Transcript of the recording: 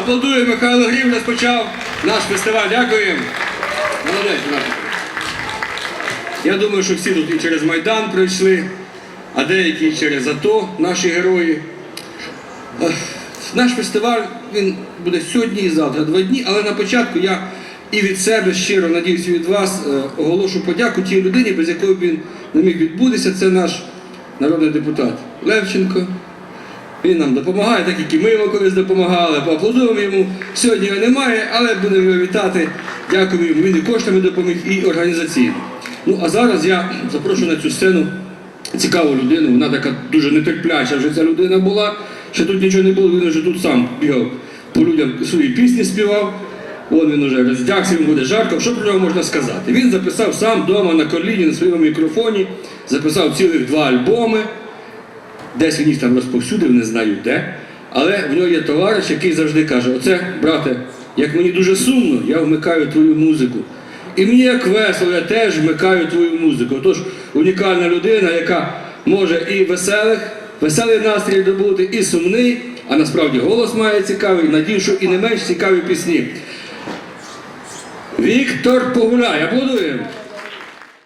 Аплодуємо, Михайло Грів розпочав наш фестиваль. Дякуємо. Молодець, брат. Я думаю, що всі тут і через Майдан пройшли, а деякі і через АТО, наші герої. Наш фестиваль він буде сьогодні і завтра, два дні, але на початку я і від себе щиро надіюся від вас е, оголошу подяку тій людині, без якої б він не міг відбутися. Це наш народний депутат Левченко. Він нам допомагає, так як і ми йому колись допомагали. Поаплодуємо йому. Сьогодні його немає, але будемо його вітати. Дякуємо йому. Він і коштами допоміг, і організаційно. Ну а зараз я запрошую на цю сцену цікаву людину. Вона така дуже нетерпляча вже ця людина була. Ще тут нічого не було, він вже тут сам бігав по людям свої пісні співав. Вон він уже роздягся, йому буде жарко. Що про нього можна сказати? Він записав сам вдома на коліні на своєму мікрофоні, записав цілих два альбоми. Десь він їх там розповсюдив, не знаю де. Але в нього є товариш, який завжди каже: Оце, брате, як мені дуже сумно, я вмикаю твою музику. І мені як весело, я теж вмикаю твою музику. Тож унікальна людина, яка може і веселих, веселий настрій добути, і сумний, а насправді голос має цікавий, надію, що і не менш цікаві пісні. Віктор Погуляй, аплодуємо!